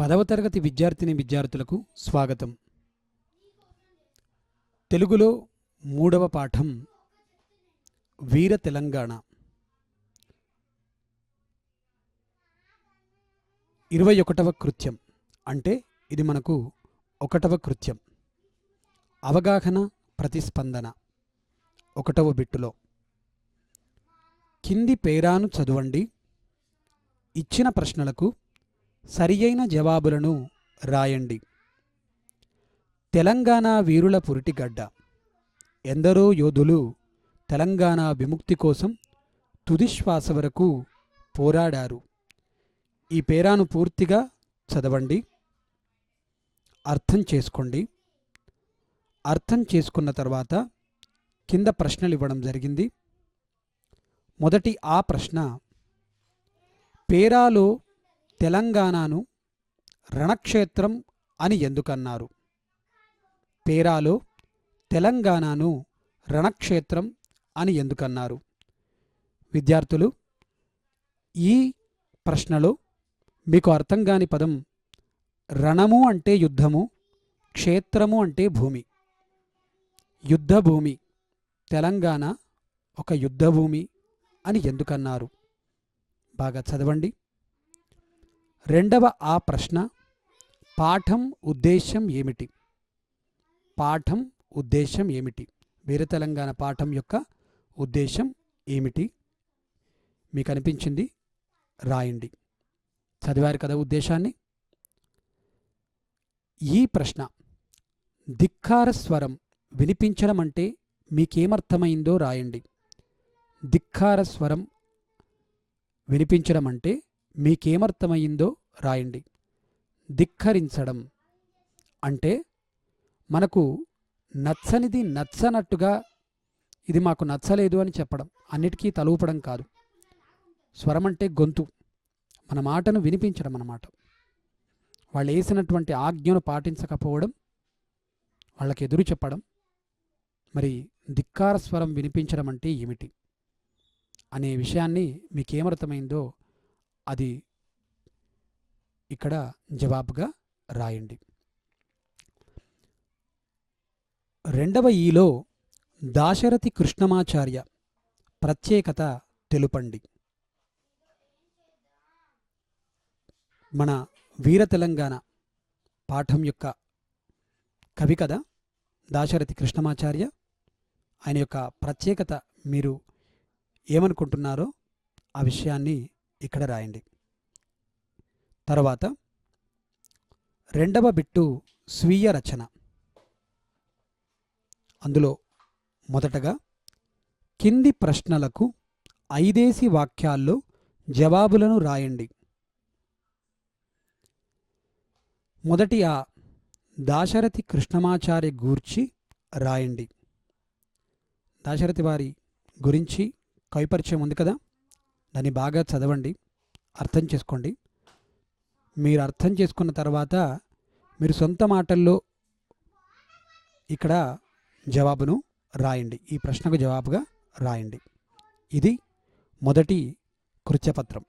పదవ తరగతి విద్యార్థిని విద్యార్థులకు స్వాగతం. తెలుగులో మూడవ పాఠం వీర తెలంగాణ. ఇరవై ఒకటవ కృత్యం. అంటే ఇది మనకు ఒకటవ కృత్యం. అవగాహన ప్రతిస్పందన. ఒకటవ బిట్టులో. కింది పేరాను చదవండి. ఇచ్చిన ప్రశ్నలకు సరియైన జవాబులను రాయండి. తెలంగాణ వీరుల పురిటిగడ్డ ఎందరో యోధులు తెలంగాణ విముక్తి కోసం తుదిశ్వాస వరకు పోరాడారు. ఈ పేరాను పూర్తిగా చదవండి. అర్థం చేసుకోండి. అర్థం చేసుకున్న తర్వాత కింద ప్రశ్నలు ఇవ్వడం జరిగింది. మొదటి ఆ ప్రశ్న పేరాలో తెలంగాణను రణక్షేత్రం అని ఎందుకన్నారు? పేరాలో తెలంగాణను రణక్షేత్రం అని ఎందుకన్నారు? విద్యార్థులు ఈ ప్రశ్నలో మీకు అర్థం కాని పదం రణము అంటే యుద్ధము క్షేత్రము అంటే భూమి. యుద్ధభూమి తెలంగాణ ఒక యుద్ధభూమి అని ఎందుకన్నారు? బాగా చదవండి. రెండవ ఆ ప్రశ్న పాఠం ఉద్దేశం ఏమిటి? పాఠం ఉద్దేశం ఏమిటి? వీర తెలంగాణ పాఠం యొక్క ఉద్దేశం ఏమిటి? మీకు అనిపించింది? రాయండి. చదివారు కదా ఉద్దేశాన్ని? ఈ ప్రశ్న ధిక్కార స్వరం వినిపించడం అంటే మీకేమర్థమైందో రాయండి. ధిక్కార స్వరం వినిపించడం అంటే మీకేమర్థమైందో రాయండి. ధిక్కరించడం అంటే మనకు నచ్చనిది నచ్చనట్టుగా ఇది మాకు నచ్చలేదు అని చెప్పడం అన్నిటికీ తలూపడం కాదు. స్వరం అంటే గొంతు మన మాటను వినిపించడం అన్నమాట. వాళ్ళు వేసినటువంటి ఆజ్ఞను పాటించకపోవడం వాళ్ళకి ఎదురు చెప్పడం మరి ధిక్కార స్వరం వినిపించడం అంటే ఏమిటి? అనే విషయాన్ని మీకేమర్థమైందో అది ఇక్కడ జవాబుగా రాయండి. రెండవ ఈలో దాశరథి కృష్ణమాచార్య ప్రత్యేకత తెలుపండి. మన వీర తెలంగాణ పాఠం యొక్క కవి కదా దాశరథి కృష్ణమాచార్య. ఆయన యొక్క ప్రత్యేకత మీరు ఏమనుకుంటున్నారో ఆ విషయాన్ని ఇక్కడ రాయండి. తర్వాత రెండవ బిట్టు స్వీయ రచన. అందులో మొదటగా కింది ప్రశ్నలకు ఐదేసి వాక్యాల్లో జవాబులను రాయండి. మొదటి ఆ దాశరథి కృష్ణమాచార్య గూర్చి రాయండి. దాశరథి వారి గురించి కవిపరిచయం ఉంది కదా? దాన్ని బాగా చదవండి అర్థం చేసుకోండి. మీరు అర్థం చేసుకున్న తర్వాత మీరు సొంత మాటల్లో ఇక్కడ జవాబును రాయండి. ఈ ప్రశ్నకు జవాబుగా రాయండి. ఇది మొదటి కృత్యపత్రం.